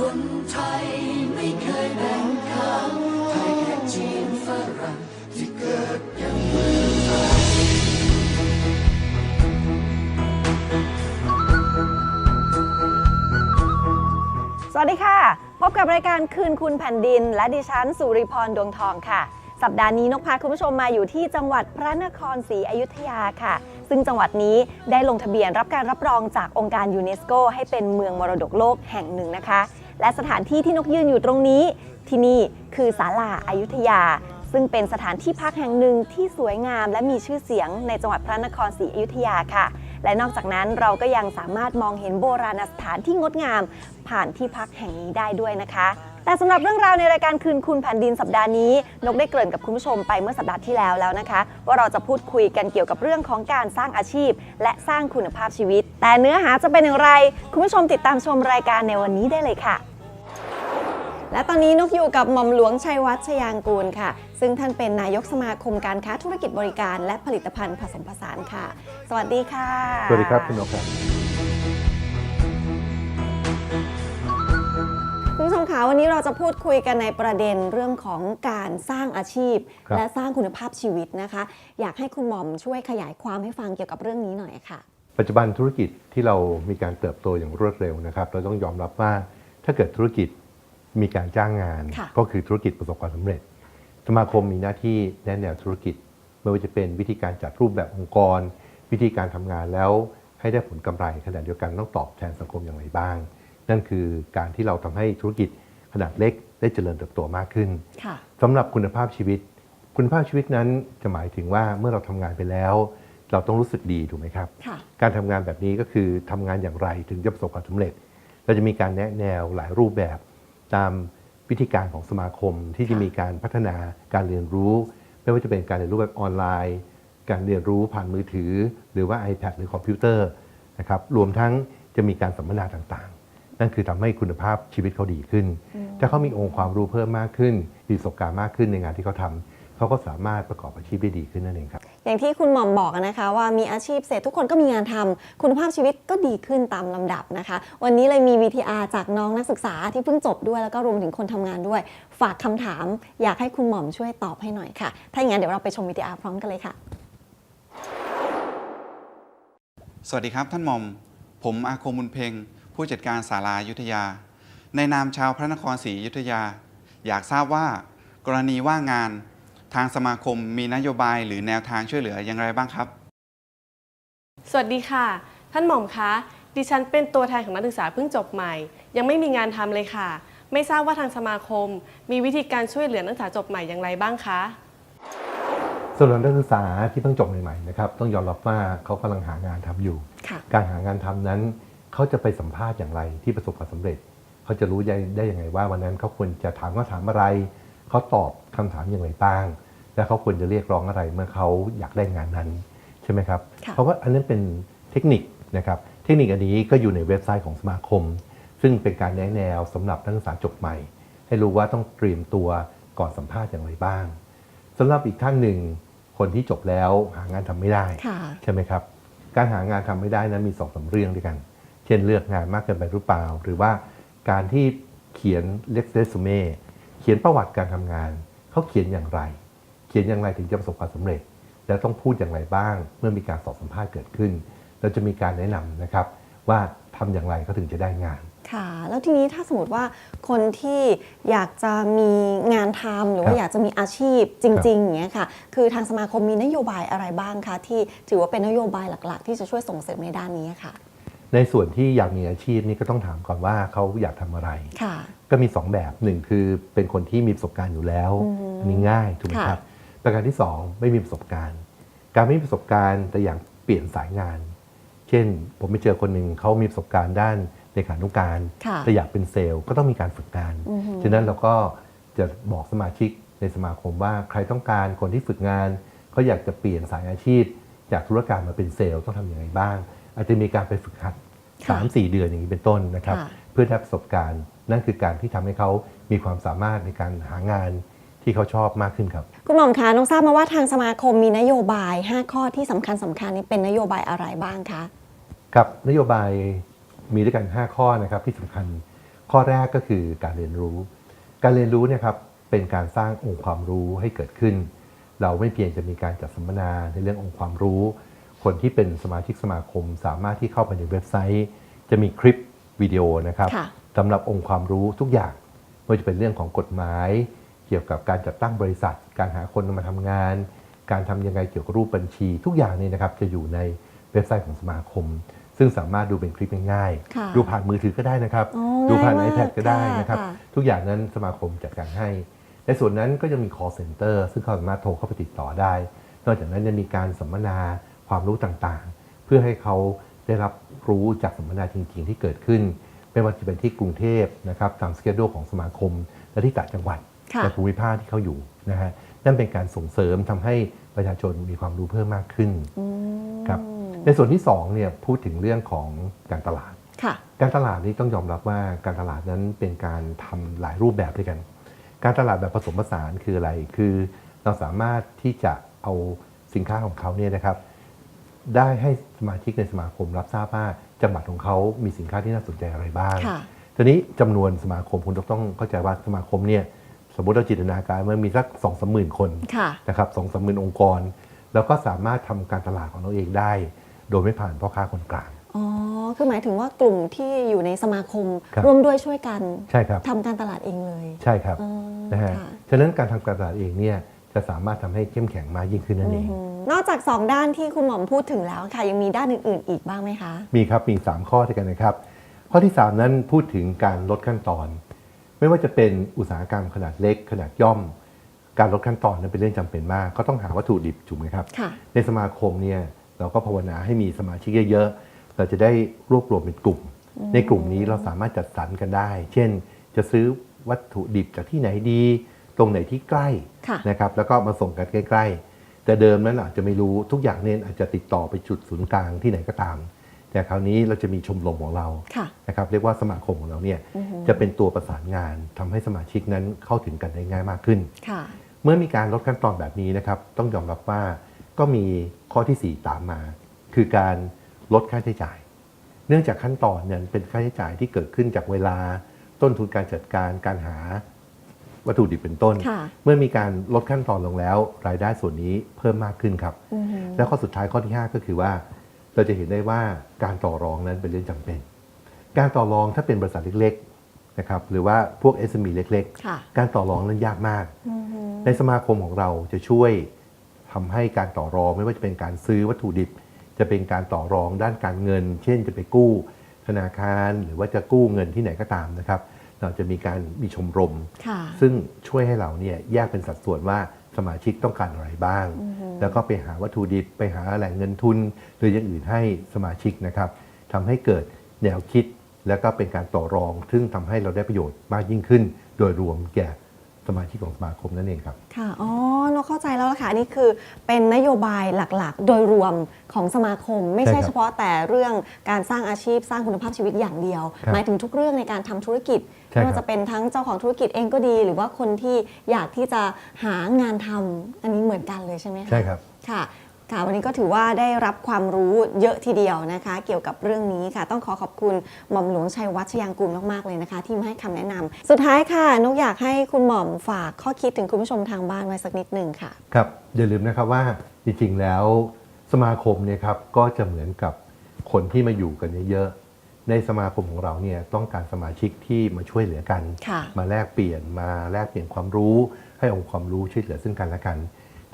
คนไทยไม่เคยแบ่งข้างไทยแขกจีนฝรั่งที่เกิดอย่างเมืองไทยสวัสดีค่ะ พบกับรายการคืนคุณแผ่นดิน และดิฉันสุริพรดวงทองค่ะ สัปดาห์นี้นกพาคุณผู้ชมมาอยู่ที่จังหวัดพระนครศรีอยุธยาค่ะ ซึ่งจังหวัดนี้ได้ลงทะเบียนรับการรับรองจากองค์การยูเนสโกให้เป็นเมืองมรดกโลกแห่งหนึ่งนะคะ และสถานที่ที่นกยืนอยู่ตรงนี้ ที่นี่คือศาลาอายุทยา ซึ่งเป็นสถานที่พักแห่งหนึ่งที่สวยงาม และมีชื่อเสียงในจังหวัดพระนครศรีอยุธยาค่ะ และนอกจากนั้นเราก็ยังสามารถมองเห็นโบราณสถานที่งดงาม ผ่านที่พักแห่งนี้ได้ด้วยนะคะ แต่สำหรับเรื่องราวในรายการคืนคุณแผ่นดินสัปดาห์นี้ นกได้เกริ่นกับคุณผู้ชมไปเมื่อสัปดาห์ที่แล้วแล้วนะคะ ว่าเราจะพูดคุยกันเกี่ยวกับเรื่องของการสร้างอาชีพ และสร้างคุณภาพชีวิต แต่เนื้อหาจะเป็นอย่างไร คุณผู้ชมติดตามชมรายการในวันนี้ได้เลยค่ะ และตอนนี้นกอยู่กับหม่อมหลวงชัยวัฒน์ชยางกูลค่ะ ซึ่งท่านเป็นนายกสมาคมการค้าธุรกิจบริการ และผลิตภัณฑ์ผสมผสานค่ะ สวัสดีค่ะ สวัสดีครับคุณนกครับ คุณผู้ชมคะวันนี้เราจะพูดคุยกันในประเด็นเรื่องของการสร้างอาชีพ ครับ และสร้างคุณภาพชีวิตนะคะ อยากให้คุณหม่อมช่วยขยายความให้ฟังเกี่ยวกับเรื่องนี้หน่อยค่ะ ปัจจุบันธุรกิจที่เรามีการเติบโตอย่างรวดเร็วนะครับเราต้องยอมรับว่าถ้าเกิดธุรกิจมีการจ้างงาน ค่ะ ก็คือธุรกิจประสบความสำเร็จ สมาคมมีหน้าที่แนะแนวธุรกิจ ไม่ว่าจะเป็นวิธีการจัดรูปแบบองค์กร วิธีการทำงานแล้วให้ได้ผลกำไรขณะเดียวกันต้องตอบแทนสังคมอย่างไรบ้าง นั่นคือการที่เราทำให้ธุรกิจขนาดเล็กได้เจริญเติบโตมากขึ้นค่ะสำหรับคุณภาพชีวิต คุณภาพชีวิตนั้นจะหมายถึงว่าเมื่อเราทำงานไปแล้ว เราต้องรู้สึกดีถูกไหมครับค่ะการทำงานแบบนี้ก็คือทำงานอย่างไรถึงจะประสบความสำเร็จ เราจะมีการแนะแนวหลายรูปแบบตามวิธีการของสมาคมที่จะค่ะมีการพัฒนาการเรียนรู้ ไม่ว่าจะเป็นการเรียนรู้แบบออนไลน์ การเรียนรู้ผ่านมือถือ หรือว่า iPad หรือคอมพิวเตอร์นะครับรวมทั้งจะมีการสัมมนาต่างๆ นั่นคือทำให้คุณภาพชีวิตเขาดีขึ้น ถ้าเขามีองค์ความรู้เพิ่มมากขึ้นมีประสบการณ์มากขึ้นในงานที่เขาทำเขาก็สามารถประกอบอาชีพได้ดีขึ้นนั่นเองครับ อย่างที่คุณหม่อมบอกนะคะว่ามีอาชีพเสร็จทุกคนก็มีงานทำคุณภาพชีวิตก็ดีขึ้นตามลำดับนะคะ วันนี้เลยมี VTR จากน้องนักศึกษาที่เพิ่งจบด้วยแล้วก็รวมถึงคนทำงานด้วย ฝากคำถาม อยากให้คุณหม่อมช่วยตอบให้หน่อยค่ะ ถ้าอย่างนั้นเดี๋ยวเราไปชม VTR พร้อมกันเลยค่ะ สวัสดีครับท่านหม่อม ผมอาคมบุญเพ็ง ผู้จัดการศาลายุทธยา ในนามชาวพระนครศรีอยุธยา อยากทราบว่ากรณีว่างงานทางสมาคมมีนโยบายหรือแนวทางช่วยเหลืออย่างไรบ้างครับ สวัสดีค่ะ ท่านหม่อมคะดิฉันเป็นตัวแทนของนักศึกษาเพิ่งจบใหม่ ยังไม่มีงานทำเลยค่ะ ไม่ทราบว่าทางสมาคม มีวิธีการช่วยเหลือนักศึกษาจบใหม่อย่างไรบ้างคะสำหรับนักศึกษาที่เพิ่งจบใหม่ๆนะครับต้องยอมรับว่าเขากำลังหางานทำอยู่ค่ะการหางานทำนั้น เขาจะไปสัมภาษณ์อย่างไรที่ประสบความสำเร็จ เขาจะรู้ได้ได้ยังไงว่าวันนั้นเขาควรจะถามว่าถามอะไร เขาตอบคำถามอย่างไรบ้าง และเขาควรจะเรียกร้องอะไรเมื่อเขาอยากได้งานนั้นใช่ไหมครับค่ะเพราะว่าอันนั้นเป็นเทคนิคนะครับ เทคนิคอันนี้ก็อยู่ในเว็บไซต์ของสมาคม ซึ่งเป็นการแนะแนวสำหรับนักศึกษาจบใหม่ ให้รู้ว่าต้องเตรียมตัวก่อนสัมภาษณ์อย่างไรบ้างสำหรับอีกท่านหนึ่งคนที่จบแล้วหางานทำไม่ได้ค่ะใช่ไหมครับ การหางานทำไม่ได้นั้นมีสองสามเรื่องด้วยกัน เช่นเลือกงานมากเกินไปหรือเปล่า หรือว่าการที่เขียนเล็กเรซูเม่เขียนประวัติการทำงาน เขาเขียนอย่างไร เขียนอย่างไรถึงจะประสบความสำเร็จ และต้องพูดอย่างไรบ้าง เมื่อมีการสอบสัมภาษณ์เกิดขึ้น เราจะมีการแนะนำนะครับว่าทำอย่างไรเขาถึงจะได้งานค่ะแล้วทีนี้ถ้าสมมติว่าคนที่อยากจะมีงานทำหรือว่าครับอยากจะมีอาชีพจริงๆอย่างเงี้ยค่ะคือทางสมาคมมีนโยบายอะไรบ้างคะที่ถือว่าเป็นนโยบายหลักๆ ที่จะช่วยส่งเสริมในด้านนี้ค่ะน ในส่วนที่อยากมีอาชีพนี่ก็ต้องถามก่อนว่าเขาอยากทำอะไรค่ะก็มี 2 แบบหนึ่งคือเป็นคนที่มีประสบการณ์อยู่แล้วอือฮึอันนี้ง่ายถูกไหมค่ะครับ ประการที่ 2 ไม่มีประสบการณ์ การไม่มีประสบการณ์แต่อย่างเปลี่ยนสายงาน เช่น ผมไปเจอคนหนึ่งเขามีประสบการณ์ด้านเลขานุการค่ะแต่อยากเป็นเซลล์ก็ต้องมีการฝึกงานอือฮึฉะนั้นเราก็จะบอกสมาชิกในสมาคมว่าใครต้องการคนที่ฝึกงานเขาอยากจะเปลี่ยนสายอาชีพ จากธุรการมาเป็นเซลล์ต้องทำอย่างไรบ้าง อาจจะมีการไปฝึกหัด ค่ะ3-4 เดือนอย่างนี้เป็นต้นนะครับค่ะเพื่อได้ประสบการณ์ นั่นคือการที่ทำให้เขามีความสามารถในการหางานที่เขาชอบมากขึ้นครับ คุณหม่อมคะน้องทราบมาว่าทางสมาคมมีนโยบาย 5 ข้อที่สำคัญสำคัญนี้เป็นนโยบายอะไรบ้างคะครับนโยบายมีด้วยกัน 5 ข้อนะครับที่สำคัญ ข้อแรกก็คือการเรียนรู้ การเรียนรู้เนี่ยครับเป็นการสร้างองค์ความรู้ให้เกิดขึ้น เราไม่เพียงจะมีการจัดสัมมนาในเรื่ององค์ความรู้ คนที่เป็นสมาชิกสมาคม สามารถที่เข้าไปในเว็บไซต์ จะมีคลิปวิดีโอนะครับค่ะสำหรับองค์ความรู้ทุกอย่างไม่ว่าจะเป็นเรื่องของกฎหมาย เกี่ยวกับการจัดตั้งบริษัท การหาคนมาทำงาน การทำยังไงเกี่ยวกับรูปบัญชี ทุกอย่างนี่นะครับจะอยู่ในเว็บไซต์ของสมาคม ซึ่งสามารถดูเป็นคลิปง่ายค่ะๆดูผ่านมือถือก็ได้นะครับอ๋อดูผ่านง่ายมาก iPad ก็ได้นะครับค่ะทุกอย่างนั้นสมาคมจัดการให้ ในส่วนนั้นก็ยังมี call center ซึ่งเขาสามารถโทรเข้าไปติดต่อได้ นอกจากนั้นยังมีการสัมมนา ความรู้ต่างๆ เพื่อให้เขาได้รับรู้จากสัมมนาจริง ๆ ที่เกิดขึ้น ไม่ว่าจะเป็นที่กรุงเทพนะครับตามสเกจโดของสมาคม และที่ต่างจังหวัดค่ะในภูมิภาคที่เขาอยู่นะฮะนั่นเป็นการส่งเสริมทำให้ประชาชนมีความรู้เพิ่มมากขึ้นอืมครับในส่วนที่2เนี่ยพูดถึงเรื่องของการตลาดค่ะการตลาดนี้ต้องยอมรับว่าการตลาดนั้นเป็นการทำหลายรูปแบบด้วยกัน การตลาดแบบผสมผสานคืออะไร คือเราสามารถที่จะเอาสินค้าของเขาเนี่ยนะครับ ได้ให้สมาชิกในสมาคมรับทราบว่าจังหวัดของเขามีสินค้าที่น่าสนใจอะไรบ้าง ค่ะ ทีนี้จำนวนสมาคมคุณต้องเข้าใจว่าสมาคมเนี่ยสมมติเราจินตนาการว่ามีสักสองสามหมื่นคนค่ะ นะครับสองสามหมื่นองค์กร แล้วก็สามารถทำการตลาดของเราเองได้ โดยไม่ผ่านพ่อค้าคนกลาง อ๋อ คือหมายถึงว่ากลุ่มที่อยู่ในสมาคมครับ ร่วมด้วยช่วยกันใช่ครับ ทำการตลาดเองเลยใช่ครับ อ๋อนะฮะ ค่ะ ฉะนั้นการทำการตลาดเองเนี่ย จะสามารถทำให้เข้มแข็งมากยิ่งขึ้นนั่นเองอืมนอกจาก 2 ด้านที่คุณหม่อมพูดถึงแล้วค่ะ ยังมีด้านอื่น ๆ อีกบ้างไหมคะ มีครับ มี 3 ข้อด้วยกันนะครับ ข้อที่ 3 นั้นพูดถึงการลดขั้นตอน ไม่ว่าจะเป็นอุตสาหกรรมขนาดเล็ก ขนาดย่อม การลดขั้นตอนนั้นเป็นเรื่องจำเป็นมาก ก็ต้องหาวัตถุดิบถูกไหมครับค่ะในสมาคมเนี่ยเราก็ภาวนาให้มีสมาชิกเยอะๆ เราจะได้รวบรวมเป็นกลุ่ม ในกลุ่มนี้เราสามารถจัดสรรกันได้ เช่น จะซื้อวัตถุดิบจากที่ไหนดี ตรงไหนที่ใกล้ค่ะนะครับแล้วก็มาส่งกันใกล้ ๆ แต่เดิมนั้นอาจจะไม่รู้ทุกอย่างเนี่ยอาจจะติดต่อไปจุดศูนย์กลางที่ไหนก็ตาม แต่คราวนี้เราจะมีชมรมของเราค่ะนะครับเรียกว่าสมาคมของเราเนี่ยอือฮึจะเป็นตัวประสานงานทำให้สมาชิกนั้นเข้าถึงกันได้ง่ายมากขึ้นค่ะเมื่อมีการลดขั้นตอนแบบนี้นะครับต้องยอมรับว่าก็มีข้อทีสี่ 4 ตามมา คือการลดค่าใช้จ่าย เนื่องจากขั้นตอนเนี่ยเป็นค่าใช้จ่ายที่เกิดขึ้นจากเวลา ต้นทุนการจัดการการหา วัตถุดิบเป็นต้นค่ะเมื่อมีการลดขั้นตอนลงแล้ว รายได้ส่วนนี้เพิ่มมากขึ้นครับอือฮึแล้วข้อสุดท้ายข้อที่ 5 ก็คือว่า เราจะเห็นได้ว่าการต่อรองนั้นเป็นเรื่องจำเป็น การต่อรองถ้าเป็นบริษัทเล็กๆนะครับหรือว่าพวก SME เล็กค่ะๆการต่อรองนั้นยากมากอือฮึในสมาคมของเราจะช่วยทำให้การต่อรองไม่ว่าจะเป็นการซื้อวัตถุดิบ จะเป็นการต่อรองด้านการเงิน เช่นจะไปกู้ธนาคาร หรือว่าจะกู้เงินที่ไหนก็ตามนะครับ เราจะมีการมีชมรมค่ะซึ่งช่วยให้เราเนี่ยแยกเป็นสัดส่วนว่าสมาชิกต้องการอะไรบ้าง แล้วก็ไปหาวัตถุดิบไปหาแหล่งเงินทุน หรืออย่างอื่นให้สมาชิกนะครับทำให้เกิดแนวคิดแล้วก็เป็นการต่อรอง ซึ่งทำให้เราได้ประโยชน์มากยิ่งขึ้น โดยรวมแก่ สมาชิกของสมาคมนั่นเองครับ ค่ะ อ๋อ เราเข้าใจแล้วล่ะค่ะ อันนี่คือเป็นนโยบายหลักๆ โดยรวมของสมาคม ไม่ใช่ใช่ครับเฉพาะแต่เรื่องการสร้างอาชีพสร้างคุณภาพชีวิตอย่างเดียว ครับหมายถึงทุกเรื่องในการทำธุรกิจใช่ไม่ว่าครับจะเป็นทั้งเจ้าของธุรกิจเองก็ดี หรือว่าคนที่อยากที่จะหางานทำอันนี้เหมือนกันเลยใช่ไหมคะ ใช่ครับ ค่ะ ค่ะวันนี้ก็ถือว่าได้รับความรู้เยอะทีเดียวนะคะ เกี่ยวกับเรื่องนี้ค่ะ ต้องขอขอบคุณหม่อมหลวงชัยวัฒน์ชยางกูลมากๆเลยนะคะ ที่มาให้คำแนะนำสุดท้ายค่ะนกอยากให้คุณหม่อมฝากข้อคิดถึงคุณผู้ชมทางบ้านไว้สักนิดหนึ่งค่ะครับอย่าลืมนะครับว่าจริงๆแล้วสมาคมเนี่ยครับก็จะเหมือนกับคนที่มาอยู่กันเยอะๆในสมาคมของเราเนี่ยต้องการสมาชิกที่มาช่วยเหลือกันค่ะมาแลกเปลี่ยนมาแลกเปลี่ยนความรู้ ให้องค์ความรู้ช่วยเหลือซึ่งกันและกัน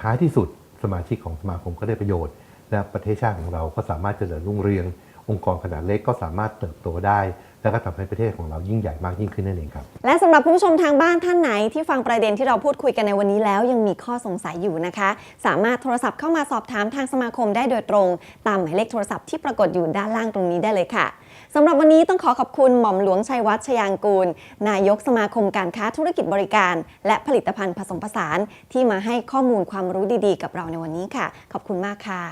ท้ายที่สุด สมาชิกของสมาคมก็ได้ประโยชน์ และประเทศชาติของเราก็สามารถเจริญรุ่งเรือง องค์กรขนาดเล็กก็สามารถเติบโตได้ แล้วก็ทำให้ประเทศของเรายิ่งใหญ่มากยิ่งขึ้นนั่นเองครับ และสำหรับคุณผู้ชมทางบ้านท่านไหนที่ฟังประเด็นที่เราพูดคุยกันในวันนี้แล้วยังมีข้อสงสัยอยู่นะคะ สามารถโทรศัพท์เข้ามาสอบถามทางสมาคมได้โดยตรง ตามหมายเลขโทรศัพท์ที่ปรากฏอยู่ด้านล่างตรงนี้ได้เลยค่ะ สำหรับวันนี้ต้องขอขอบคุณหม่อมหลวงชัยวัฒน์ชยางกูล นายกสมาคมการค้าธุรกิจบริการ และผลิตภัณฑ์ผสมผสานที่มาให้ข้อมูลความรู้ดีๆ กับเราในวันนี้ค่ะ ขอบคุณมากค่ะ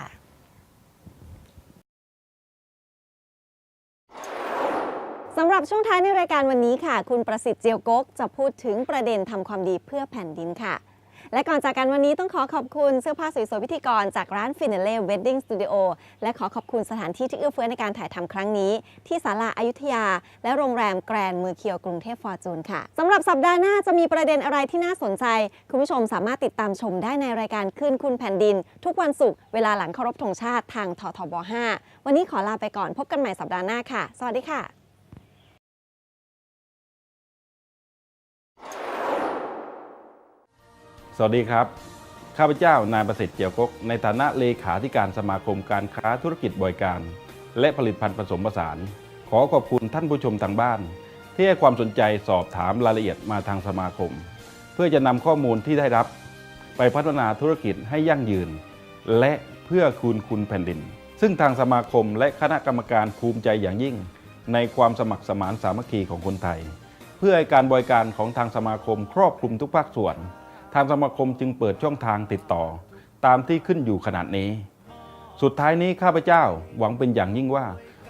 สำหรับช่วงท้ายในรายการวันนี้ค่ะ คุณประสิทธิ์เจียวกกจะพูดถึงประเด็นทำความดีเพื่อแผ่นดินค่ะ และก่อนจากกันวันนี้ต้องขอขอบคุณเสื้อผ้าสวยๆพิธีกรจากร้าน f i n a l e Wedding Studio และขอขอบคุณสถานที่ที่เอื้อเฟื้อในการถ่ายทำครั้งนี้ ที่ศาลาอายุทยา และโรงแรมแกรนด์เมือเคียวกรุงเทพฟอร์จูนค่ะสำหรับสัปดาห์หน้าจะมีประเด็นอะไรที่น่าสนใจ คุณผู้ชมสามารถติดตามชมได้ในรายการขึ้นคุณแผ่นดิน ทุกวันศุกร์เวลาหลังเคารพธงชาติทางททบ 5 วันนี้ขอลาไปก่อนพบกันใหม่สัปดาห์หน้าค่ะ สวัสดีค่ะ สวัสดีครับ ข้าพเจ้านายประสิทธิ์เจียวกก ในฐานะเลขาธิการสมาคมการค้าธุรกิจบริการ และผลิตภัณฑ์ผสมผสาน ขอขอบคุณท่านผู้ชมทางบ้าน ที่ให้ความสนใจสอบถามรายละเอียดมาทางสมาคม เพื่อจะนำข้อมูลที่ได้รับ ไปพัฒนาธุรกิจให้ยั่งยืน และเพื่อคืนคุณแผ่นดิน ซึ่งทางสมาคมและคณะกรรมการภูมิใจอย่างยิ่ง ในความสมัครสมานสามัคคีของคนไทย เพื่อให้การบริการของทางสมาคมครอบคลุมทุกภาคส่วนางสมาคมจึงเปิดช่องทางติดต่อ ตามที่ขึ้นอยู่ขนาดนี้ สุดท้ายนี้ข้าพเจ้าหวังเป็นอย่างยิ่งว่า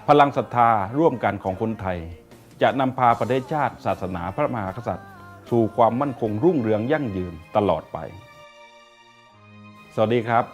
พลังศรัทธาร่วมกันของคนไทย จะนำพาประเทศชาติศาสนาพระมหากษัตริย์ สู่ความมั่นคงรุ่งเรืองยั่งยืนตลอดไป สวัสดีครับ